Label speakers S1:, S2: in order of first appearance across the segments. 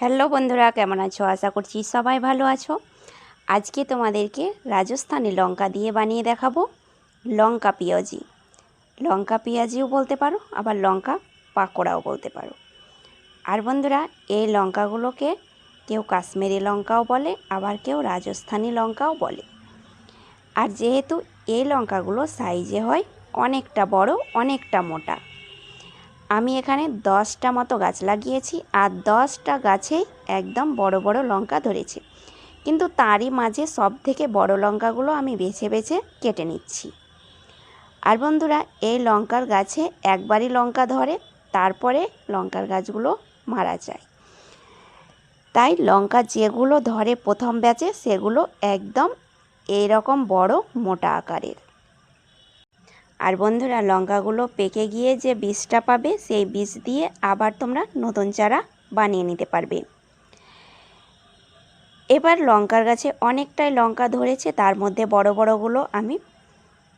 S1: Hello বন্ধুরা, কেমন আছো? আশা করছি সবাই ভালো আছো। আজকে তোমাদেরকে রাজস্থানি লঙ্কা দিয়ে বানিয়ে দেখাবো। লঙ্কা পেঁয়াজি। লঙ্কা পেঁয়াজিও বলতে পারো, আবার লঙ্কা পাকোড়াও বলতে পারো। আর বন্ধুরা, এই লঙ্কাগুলোকে কেউ কাশ্মীরি লঙ্কাও বলে, আবার কেউ রাজস্থানি লঙ্কাও বলে। আর যেহেতু এই লঙ্কাগুলো সাইজে হয়, অনেকটা বড়, অনেকটা মোটা। আমি এখানে দশটা মতো গাছ লাগিয়েছি আর দশটা গাছেই একদম বড় বড় লঙ্কা ধরেছে। কিন্তু তারই মাঝে সব থেকে বড় লঙ্কাগুলো আমি বেছে বেছে কেটে নিচ্ছি। আর বন্ধুরা, এই লঙ্কার গাছে একবারই লঙ্কা ধরে, তারপরে লঙ্কার গাছগুলো মারা যায়। তাই লঙ্কা যেগুলো ধরে প্রথম ব্যাচে, সেগুলো একদম এই রকম বড় মোটা আকারের। আর বন্ধুরা লঙ্কাগুলো পেকে গিয়ে যে বীজটা পাবে সেই বীজ দিয়ে আবার তোমরা নতুন চারা বানিয়ে নিতে পারবে। এবার লঙ্কার গাছে অনেকটাই লঙ্কা ধরেছে তার মধ্যে বড় বড়গুলো আমি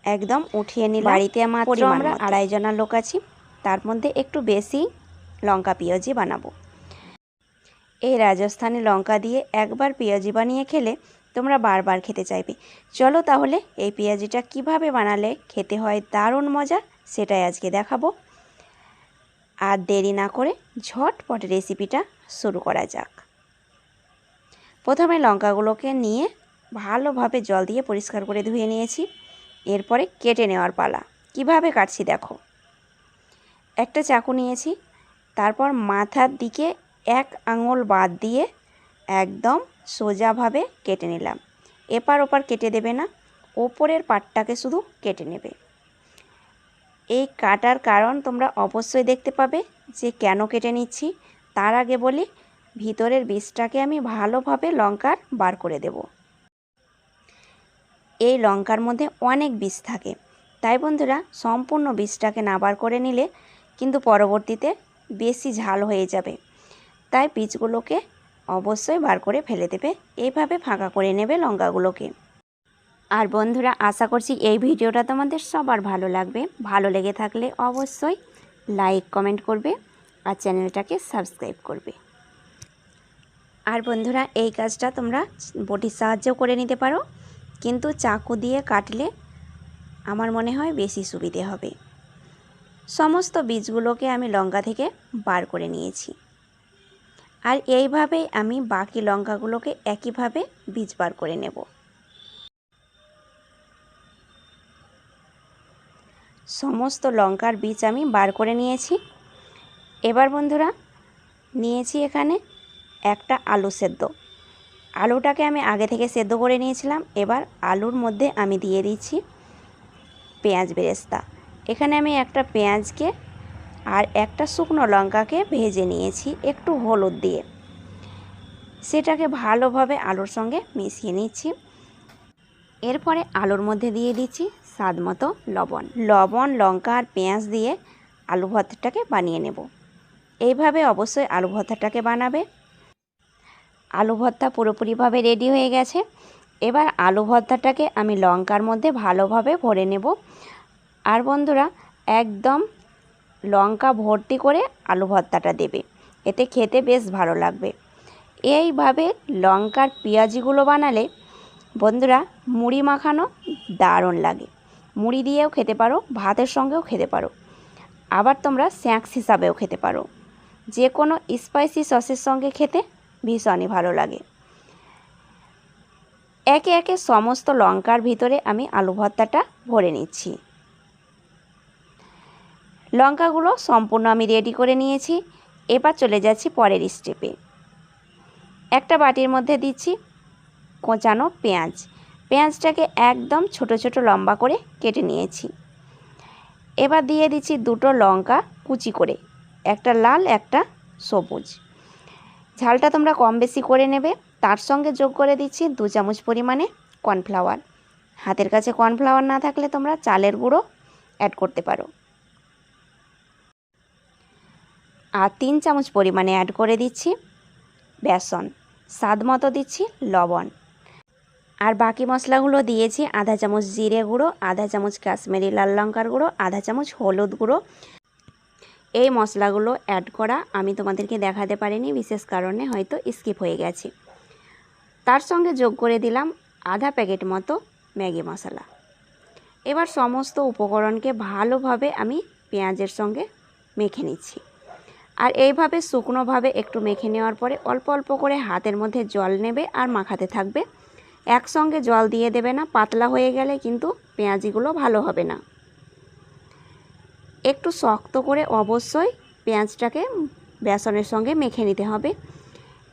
S1: একদম উঠিয়ে নিই বাড়িতে মাত্র আমরা আড়াই জনা লোক আছি তার মধ্যে একটু বেশি লঙ্কা পেঁয়াজি বানাবো। এই রাজস্থানি লঙ্কা দিয়ে একবার পেঁয়াজি বানিয়ে খেলে তোমরা বারবার খেতে চাইবে। চলো তাহলে এই পেঁয়াজিটা কীভাবে বানালে খেতে হয় দারুণ মজা সেটাই আজকে দেখাবো। আর দেরি না করে ঝটপট রেসিপিটা শুরু করা যাক। প্রথমে লঙ্কাগুলোকে নিয়ে ভালোভাবে জল দিয়ে পরিষ্কার করে ধুয়ে নিয়েছি। এরপরে কেটে নেওয়ার পালা। কীভাবে কাটছি দেখো। একটা চাকু নিয়েছি, তারপর মাথার দিকে এক আঙুল বাদ দিয়ে একদম সোজাভাবে কেটে নিলাম। এপার ওপার কেটে দেবে না, ওপরের পাটটাকে শুধু কেটে নেবে। এই কাটার কারণ তোমরা অবশ্যই দেখতে পাবে যে কেন কেটে নিচ্ছি। তার আগে বলি, ভিতরের বীজটাকে আমি ভালোভাবে লঙ্কার বার করে দেব। এই লঙ্কার মধ্যে অনেক বীজ থাকে। তাই বন্ধুরা, সম্পূর্ণ বীজটাকে না বার করে নিলে কিন্তু পরবর্তীতে বেশি ঝাল হয়ে যাবে। তাই বীজগুলোকে অবশ্যই বার করে ফেলে দেবে। এইভাবে ফাঁকা করে নেবে লঙ্কাগুলোকে। আর বন্ধুরা, আশা করছি এই ভিডিওটা তোমাদের সবার ভালো লাগবে। ভালো লেগে থাকলে অবশ্যই লাইক, কমেন্ট করবে আর চ্যানেলটাকে সাবস্ক্রাইব করবে। আর বন্ধুরা, এই কাজটা তোমরা বটির সাহায্যেও করে নিতে পারো। কিন্তু চাকু দিয়ে কাটলে আমার মনে হয় বেশি সুবিধে হবে। সমস্ত বীজগুলোকে আমি লঙ্কা থেকে বার করে নিয়েছি। আর এইভাবেই আমি বাকি লঙ্কাগুলোকে একইভাবে বীজ বার করে নেব। সমস্ত লঙ্কার বীজ আমি বার করে নিয়েছি। এবার বন্ধুরা, নিয়েছি এখানে একটা আলু সেদ্ধ। আলুটাকে আমি আগে থেকে সেদ্ধ করে নিয়েছিলাম। এবার আলুর মধ্যে আমি দিয়ে দিচ্ছি পেঁয়াজ বেরেস্তা। এখানে আমি একটা পেঁয়াজকে আর একটা শুকনো লঙ্কাকে ভেজে নিয়েছি একটু হলুদ দিয়ে। সেটাকে ভালোভাবে আলুর সঙ্গে মিশিয়ে নিচ্ছি। এরপরে আলুর মধ্যে দিয়ে দিচ্ছি স্বাদ মতো লবণ। লবণ, লঙ্কা আর পেঁয়াজ দিয়ে আলু ভর্তাটাকে বানিয়ে নেব। এইভাবে অবশ্যই আলু ভর্তাটাকে বানাবে। আলু ভর্তা পুরোপুরিভাবে রেডি হয়ে গেছে। এবার আলু ভর্তাটাকে আমি লঙ্কার মধ্যে ভালোভাবে ভরে নেব। আর বন্ধুরা, একদম লঙ্কা ভর্তি করে আলু ভর্তাটা দেবে। এতে খেতে বেশ ভালো লাগবে। এইভাবে লঙ্কার পেঁয়াজিগুলো বানালে বন্ধুরা মুড়ি মাখানো দারুণ লাগে। মুড়ি দিয়েও খেতে পারো, ভাতের সঙ্গেও খেতে পারো। আবার তোমরা স্ন্যাক্স হিসাবেও খেতে পারো। যে কোনো স্পাইসি সসের সঙ্গে খেতে ভীষণই ভালো লাগে। একে একে সমস্ত লঙ্কার ভিতরে আমি আলু ভর্তাটা ভরে নিচ্ছি। লঙ্কাগুলো সম্পূর্ণ আমি রেডি করে নিয়েছি। এবার চলে যাচ্ছি পরের স্টেপে একটা বাটির মধ্যে দিচ্ছি কোঁচানো পেঁয়াজ। পেঁয়াজটাকে একদম ছোট ছোট লম্বা করে কেটে নিয়েছি। এবার দিয়ে দিচ্ছি দুটো লঙ্কা কুচি করে, একটা লাল, একটা সবুজ। ঝালটা তোমরা কম বেশি করে নেবে, তার সঙ্গে যোগ করে দিচ্ছি দু চামচ পরিমাণে কর্নফ্লাওয়ার হাতের কাছে কর্নফ্লাওয়ার না থাকলে তোমরা চালের গুঁড়ো অ্যাড করতে পারো। আর তিন চামচ পরিমাণে অ্যাড করে দিচ্ছি বেসন। স্বাদ মতো দিচ্ছি লবণ। আর বাকি মশলাগুলো দিয়েছি আধা চামচ জিরে গুঁড়ো, আধা চামচ কাশ্মীরি লাল লঙ্কার গুঁড়ো, আধা চামচ হলুদ গুঁড়ো। এই মশলাগুলো অ্যাড করা আমি তোমাদেরকে দেখাতে পারিনি, বিশেষ কারণে হয়তো স্কিপ হয়ে গেছে। তার সঙ্গে যোগ করে দিলাম আধা প্যাকেট মতো ম্যাগি মশলা। এবার সমস্ত উপকরণকে ভালোভাবে আমি পেঁয়াজের সঙ্গে মেখে নিচ্ছি। আর এইভাবে শুকনোভাবে একটু মেখে নেওয়ার পরে অল্প অল্প করে হাতের মধ্যে জল নেবে আর মাখাতে থাকবে। একসঙ্গে জল দিয়ে দেবে না, পাতলা হয়ে গেলে কিন্তু পেঁয়াজিগুলো ভালো হবে না। একটু শক্ত করে অবশ্যই পেঁয়াজটাকে বেসনের সঙ্গে মেখে নিতে হবে।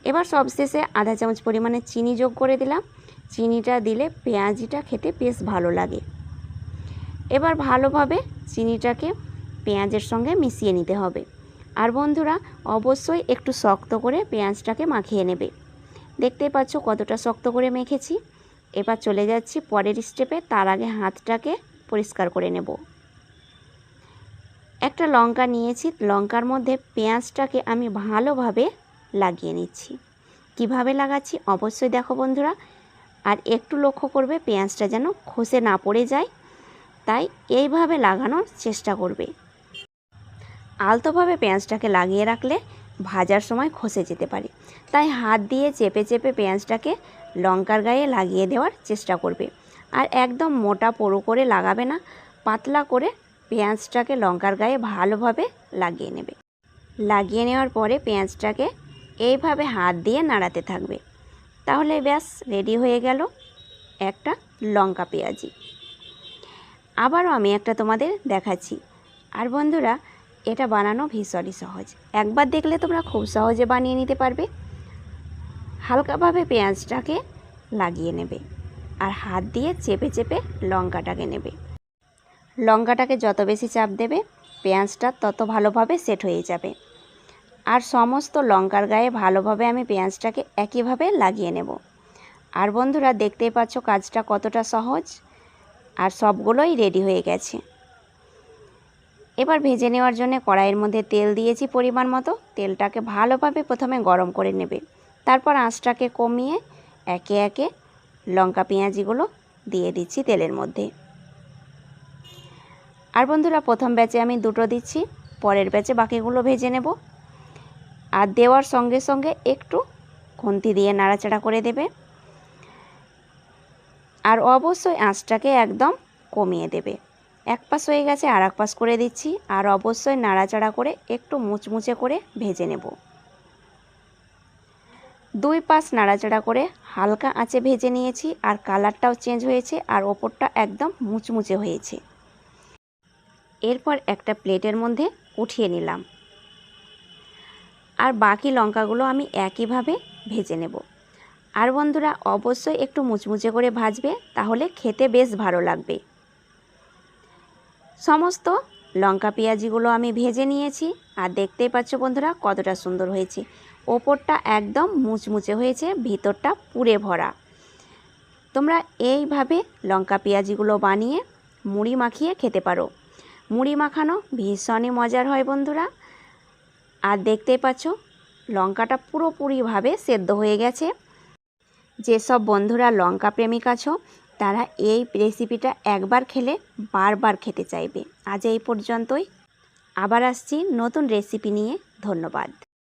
S1: এবার সবশেষে আধা চামচ পরিমাণে চিনি যোগ করে দিলাম। চিনিটা দিলে পেঁয়াজিটা খেতে বেশ ভালো লাগে। এবার ভালোভাবে চিনিটাকে পেঁয়াজের সঙ্গে মিশিয়ে নিতে হবে। আর বন্ধুরা, অবশ্যই একটু শক্ত করে পেঁয়াজটাকে মাখিয়ে নেবে। দেখতেই পাচ্ছ কতটা শক্ত করে মেখেছি। এবার চলে যাচ্ছি পরের স্টেপে তার আগে হাতটাকে পরিষ্কার করে নেব। একটা লঙ্কা নিয়েছি, লঙ্কার মধ্যে পেঁয়াজটাকে আমি ভালোভাবে লাগিয়ে নিচ্ছি। কীভাবে লাগাচ্ছি অবশ্যই দেখো বন্ধুরা, আর একটু লক্ষ্য করবে পেঁয়াজটা যেন খসে না পড়ে যায়, তাই এইভাবে লাগানোর চেষ্টা করবে। আলতোভাবে পেঁয়াজটাকে লাগিয়ে রাখলে ভাজার সময় খসে যেতে পারে। তাই হাত দিয়ে চেপে চেপে পেঁয়াজটাকে লঙ্কার গায়ে লাগিয়ে দেওয়ার চেষ্টা করবে। আর একদম মোটা পোড়ো করে লাগাবে না, পাতলা করে পেঁয়াজটাকে লঙ্কার গায়ে ভালোভাবে লাগিয়ে নেবে। লাগিয়ে নেওয়ার পরে পেঁয়াজটাকে এইভাবে হাত দিয়ে নাড়াতে থাকবে। তাহলে ব্যাস, রেডি হয়ে গেল একটা লঙ্কা পেঁয়াজি। আবারও আমি একটা তোমাদের দেখাচ্ছি। আর বন্ধুরা এটা বানানো ভীষণই সহজ। একবার দেখলে তোমরা খুব সহজে বানিয়ে নিতে পারবে। হালকাভাবে পেঁয়াজটাকে লাগিয়ে নেবে আর হাত দিয়ে চেপে চেপে লঙ্কাটাকে নেবে। লঙ্কাটাকে যত বেশি চাপ দেবে, পেঁয়াজটা তত ভালোভাবে সেট হয়ে যাবে। আর সমস্ত লঙ্কার গায়ে ভালোভাবে আমি পেঁয়াজটাকে একইভাবে লাগিয়ে নেব। আর বন্ধুরা, দেখতেই পাচ্ছ কাজটা কতটা সহজ। আর সবগুলোই রেডি হয়ে গেছে। এবার ভেজে নেওয়ার জন্য কড়াইয়ের মধ্যে তেল দিয়েছি পরিমাণ মতো। তেলটাকে ভালোভাবে প্রথমে গরম করে নেবে। তারপর আঁচটাকে কমিয়ে একে একে লঙ্কা পেঁয়াজিগুলো দিয়ে দিচ্ছি তেলের মধ্যে। আর বন্ধুরা, প্রথম ব্যাচে আমি দুটো দিচ্ছি, পরের ব্যাচে বাকিগুলো ভেজে নেব। আর দেওয়ার সঙ্গে সঙ্গে একটু খুন্তি দিয়ে নাড়াচাড়া করে দেবে। আর অবশ্যই আঁচটাকে একদম কমিয়ে দেবে। এক পাশ হয়ে গেছে আর এক পাশ করে দিচ্ছি। আর অবশ্যই নাড়াচাড়া করে একটু মুচমুচে করে ভেজে নেব। দুই পাশ নাড়াচাড়া করে হালকা আঁচে ভেজে নিয়েছি আর কালারটাও চেঞ্জ হয়েছে আর ওপরটা একদম মুচমুচে হয়েছে। এরপর একটা প্লেটের মধ্যে উঠিয়ে নিলাম। আর বাকি লঙ্কাগুলো আমি একইভাবে ভেজে নেব। আর বন্ধুরা, অবশ্যই একটু মুচমুচে করে ভাজবে, তাহলে খেতে বেশ ভালো লাগবে। সমস্ত লঙ্কা পেঁয়াজিগুলো আমি ভেজে নিয়েছি আর দেখতেই পাচ্ছ বন্ধুরা, কতটা সুন্দর হয়েছে। ওপরটা একদম মুচমুচে হয়েছে, ভিতরটা পুড়ে ভরা। তোমরা এইভাবে লঙ্কা পেঁয়াজিগুলো বানিয়ে মুড়ি মাখিয়ে খেতে পারো। মুড়ি মাখানো ভীষণই মজার হয় বন্ধুরা। আর দেখতেই পাচ্ছ, লঙ্কাটা পুরোপুরিভাবে সেদ্ধ হয়ে গেছে। যেসব বন্ধুরা লঙ্কা প্রেমিক আছো তারা এই রেসিপিটা একবার খেলে বারবার খেতে চাইবে। আজ এই পর্যন্তই। আবার আসছি নতুন রেসিপি নিয়ে। ধন্যবাদ।